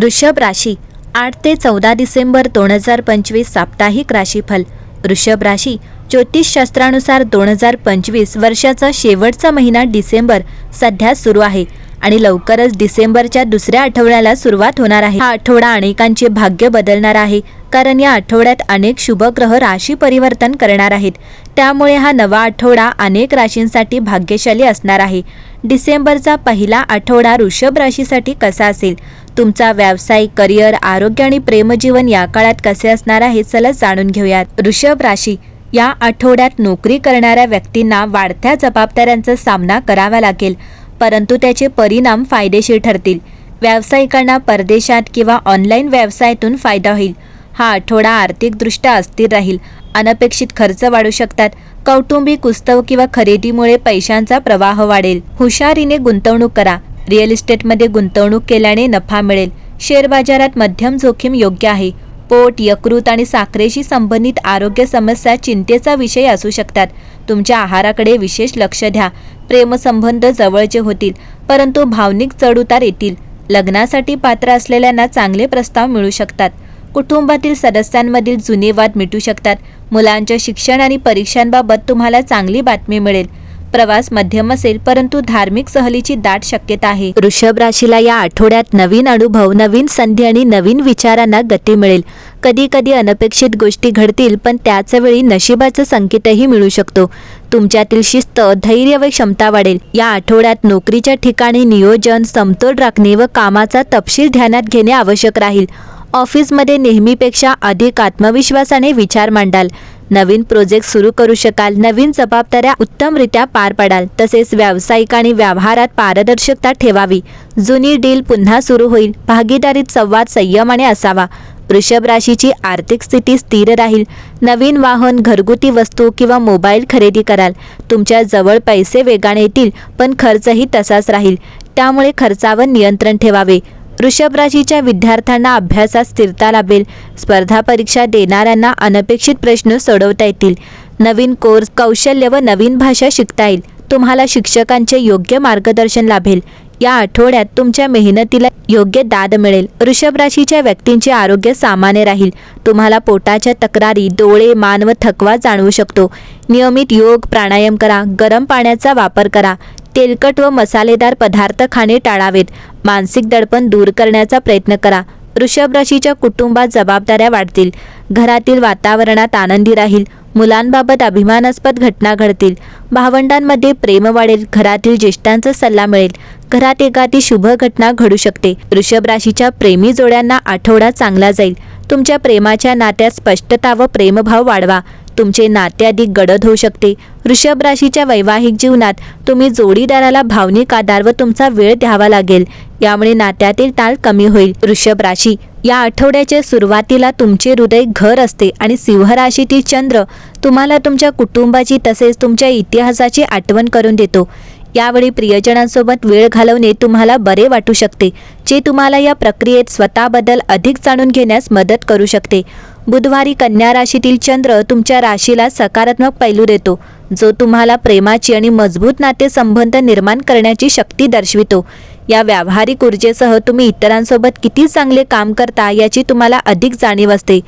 वृषभ राशी आठ ते चौदा डिसेंबर दोन हजार पंचवीस साप्ताहिक राशीफल. वृषभ राशी ज्योतिषशास्त्रानुसार दोन हजार पंचवीस वर्षाचा शेवटचा महिना डिसेंबर सध्या सुरू आहे आणि लवकरच डिसेंबरच्या दुसऱ्या आठवड्याला सुरुवात होणार आहे. हा आठवडा अनेकांचे भाग्य बदलणार आहे कारण या आठवड्यात अनेक शुभग्रह राशी परिवर्तन करणार आहेत. त्यामुळे हा नवा आठवडा अनेक राशींसाठी भाग्यशाली असणार आहे. डिसेंबरचा पहिला आठवडा वृषभ राशीसाठी कसा असेल? तुमचा व्यावसायिक करिअर आरोग्य आणि प्रेमजीवन या काळात कसे असणार आहे चला जाणून घेऊयात. वृषभ राशी या आठवड्यात नोकरी करणाऱ्या व्यक्तींना वाढत्या जबाबदाऱ्यांचा सामना करावा लागेल परंतु त्याचे परिणाम फायदेशीर ठरतील. व्यावसायिकांना परदेशात किंवा ऑनलाईन व्यवसायातून फायदा होईल. हा आठवडा आर्थिकदृष्ट्या अस्थिर राहील. अनपेक्षित खर्च वाढू शकतात. कौटुंबिक उत्सव किंवा खरेदीमुळे पैशांचा प्रवाह वाढेल. हुशारीने गुंतवणूक करा. रिअल इस्टेटमध्ये गुंतवणूक केल्याने नफा मिळेल. शेअर बाजारात मध्यम जोखीम योग्य आहे. पोट यकृत आणि साखरेशी संबंधित आरोग्य समस्या चिंतेचा विषय असू शकतात. तुमच्या आहाराकडे विशेष लक्ष द्या. प्रेमसंबंध जवळचे होतील परंतु भावनिक चढउतार येतील. लग्नासाठी पात्र असलेल्यांना चांगले प्रस्ताव मिळू शकतात. कुटुंबातील सदस्यांमधील जुने वाद मिटू शकतात. मुलांच्या शिक्षण आणि परीक्षांबाबत तुम्हाला चांगली बातमी मिळेल. प्रवास मध्यम असेल परंतु धार्मिक सहलीची दाट शक्यता आहे. वृषभ राशीला या आठवड्यात नवीन अनुभव नवीन संधी आणि नवीन विचारांना गती मिळेल. कधी कधी अनपेक्षित गोष्टी घडतील पण त्याच वेळी नशिबाचा संकेतही मिळू शकतो. तुमच्यातील शिस्त धैर्य व क्षमता वाढेल. या आठवड्यात नोकरीच्या ठिकाणी नियोजन समतोल राखणे व कामाचा तपशील ध्यानात घेणे आवश्यक राहील. ऑफिसमध्ये नेहमीपेक्षा अधिक आत्मविश्वासाने विचार मांडाल. नवीन प्रोजेक्ट सुरू करू शकाल. नवीन जबाबदाऱ्या उत्तमरित्या पार पाडाल. तसेच व्यावसायिक आणि व्यवहारात पारदर्शकता ठेवावी. जुनी डील पुन्हा सुरू होईल. भागीदारीत संवाद संयमाने असावा. वृषभ राशीची आर्थिक स्थिती स्थिर राहील. नवीन वाहन घरगुती वस्तू किंवा मोबाईल खरेदी कराल. तुमच्या जवळ पैसे वेगाने येतील पण खर्चही तसाच राहील. त्यामुळे खर्चावर नियंत्रण ठेवावे. वृषभ राशीच्या विद्यार्थ्यांना अभ्यासात स्थिरता लाभेल. स्पर्धा परीक्षा देणाऱ्यांना अनपेक्षित प्रश्न सोडवता येतील. नवीन कोर्स कौशल्य व नवीन भाषा शिकता येईल. तुम्हाला शिक्षकांचे योग्य मार्गदर्शन लाभेल. या आठवड्यात तुमच्या मेहनतीला योग्य दाद मिळेल. वृषभ राशीच्या व्यक्तींचे आरोग्य सामान्य राहील. तुम्हाला पोटाच्या तक्रारी डोळे मान व थकवा जाणवू शकतो. नियमित योग प्राणायाम करा. गरम पाण्याचा वापर करा. तेलकट व मसालेदार पदार्थ खाणे टाळावेत. मानसिक दडपण दूर करण्याचा प्रयत्न करा. वृषभ राशीच्या कुटुंबात जबाबदाऱ्या वाढतील. घरातील वातावरणात आनंदी राहील. मुलांबाबत अभिमानास्पद घटना घडतील. भावंडांमध्ये प्रेम वाढेल. घरातील ज्येष्ठांचा सल्ला मिळेल. घरात एखादी शुभ घटना घडू शकते. वृषभ राशीच्या प्रेमी जोड्यांना आठवडा चांगला जाईल. तुमच्या प्रेमाच्या नात्यात स्पष्टता व प्रेमभाव वाढवा. तुमचे नाते अधिक गडद होऊ शकते. वृषभ राशीच्या वैवाहिक जीवनात तुम्ही जोडीदाराला भावनिक आधार व तुमचा वेळ द्यावा लागेल. यामुळे नात्यातील ताळ कमी होईल. वृषभ राशी या आठवड्याच्या सुरुवातीला तुमचे हृदय घर असते आणि सिंह राशीतील चंद्र तुम्हाला तुमच्या कुटुंबाची तसेच तुमच्या इतिहासाची आठवण करून देतो. यावेळी प्रियजनांसोबत वेळ घालवणे तुम्हाला बरे वाटू शकते जे तुम्हाला या प्रक्रियेत स्वतःबद्दल अधिक जाणून घेण्यास मदत करू शकते. बुधवारी कन्या राशीतील चंद्र तुमच्या राशीला सकारात्मक पैलू देतो. जो तुम्हाला प्रेमाची आणि मजबूत नातेसंबंध निर्माण करण्याची शक्ती दर्शवितो. या व्यावहारिक ऊर्जेसह तुम्ही इतरांसोबत किती चांगले काम करता याची तुम्हाला अधिक जाणीव असते.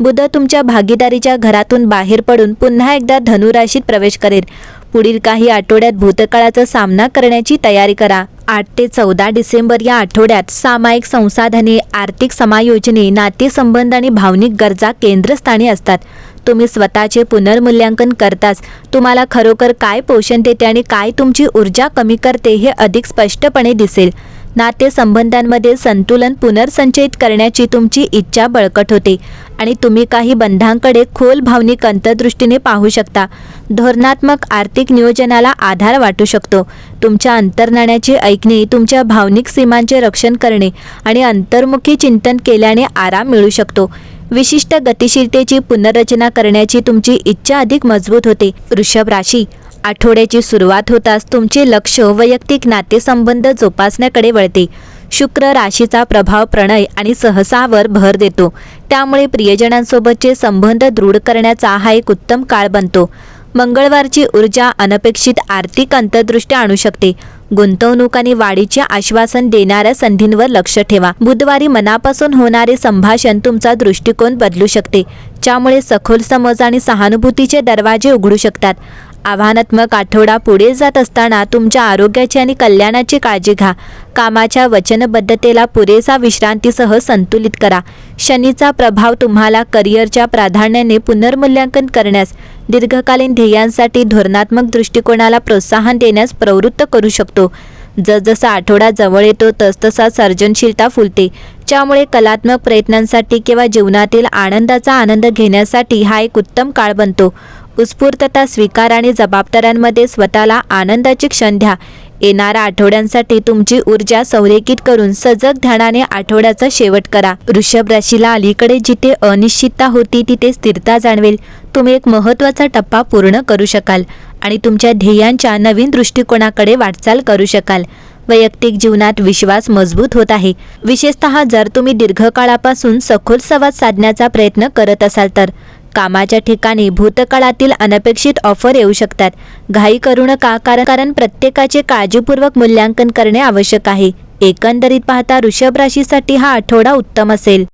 बुध तुमच्या भागीदारीच्या घरातून बाहेर पडून पुन्हा एकदा धनुराशीत प्रवेश करेल. पुढील काही आठवड्यात भूतकाळाचा सामना करण्याची तयारी करा. आठ ते चौदा डिसेंबर या आठवड्यात सामायिक संसाधने आर्थिक समायोजने नातेसंबंध आणि भावनिक गरजा केंद्रस्थानी असतात. तुम्ही स्वतःचे पुनर्मूल्यांकन करताच तुम्हाला खरोखर काय पोषण देते आणि काय तुमची ऊर्जा कमी करते हे अधिक स्पष्टपणे दिसेल. नातेसंबंधांमध्ये संतुलन पुनर्संचयित करण्याची तुमची इच्छा बळकट होते. आणि तुम्ही काही बंधांकडे खोल भावनिक अंतर्दृष्टीने पाहू शकता. धोरणात्मक आर्थिक नियोजनाला आधार वाटू शकतो. तुमच्या अंतर्नाण्याचे ऐकणे तुमच्या भावनिक सीमांचे रक्षण करणे आणि अंतर्मुखी चिंतन केल्याने आराम मिळू शकतो. विशिष्ट गतिशीलतेची पुनर्रचना करण्याची तुमची इच्छा अधिक मजबूत होते. वृषभ राशी आठवड्याची सुरुवात होताच तुमचे लक्ष वैयक्तिक नातेसंबंध जोपासण्याकडे वळते. शुक्र राशीचा प्रभाव प्रणय आणि सहसावर भर देतो. त्यामुळे प्रियजनांसोबतचे संबंध दृढ करण्याचा हा एक उत्तम काळ बनतो. मंगळवारची ऊर्जा अनपेक्षित आर्थिक अंतर्दृष्ट्या आणू शकते. गुंतवणूक आणि वाढीचे आश्वासन देणाऱ्या संधींवर लक्ष ठेवा. बुधवारी मनापासून होणारे संभाषण तुमचा दृष्टिकोन बदलू शकते. ज्यामुळे सखोल समज आणि सहानुभूतीचे दरवाजे उघडू शकतात. आव्हानात्मक आठवडा पुढे जात असताना तुमच्या आरोग्याची आणि कल्याणाची काळजी घ्या. कामाच्या वचनबद्धतेला पुरेसा विश्रांतीसह संतुलित करा. शनीचा प्रभाव तुम्हाला करिअरच्या प्राधान्याने पुनर्मूल्यांकन करण्यास दीर्घकालीन ध्येयांसाठी धोरणात्मक दृष्टिकोनाला प्रोत्साहन देण्यास प्रवृत्त करू शकतो. जसजसा आठवडा जवळ येतो तसतसा सर्जनशीलता फुलते. ज्यामुळे कलात्मक प्रयत्नांसाठी किंवा जीवनातील आनंदाचा आनंद घेण्यासाठी हा एक उत्तम काळ बनतो. उत्स्फूर्तता स्वीकार आणि जबाबदाऱ्यांमध्ये स्वतःला आनंदाची क्षण द्या. येणाऱ्या आठवड्यांसाठी तुमची ऊर्जा संरेखित करून सजग ध्यानाने आठवड्याचा शेवट करा. वृषभ राशीला अलीकडे जिथे अनिश्चितता होती तिथे स्थिरता जाणवेल. तुम्ही एक महत्त्वाचा टप्पा पूर्ण करू शकाल आणि तुमच्या ध्येयांच्या नवीन दृष्टिकोनाकडे वाटचाल करू शकाल. वैयक्तिक जीवनात विश्वास मजबूत होत आहे. विशेषतः जर तुम्ही दीर्घकाळापासून सखोल संवाद साधण्याचा प्रयत्न करत असाल तर. कामाच्या ठिकाणी भूतकाळातील अनपेक्षित ऑफर येऊ शकतात. घाई करू नका कारण कारण प्रत्येकाचे काळजीपूर्वक मूल्यांकन करणे आवश्यक आहे. एकंदरीत पाहता वृषभ राशीसाठी हा आठवडा उत्तम असेल.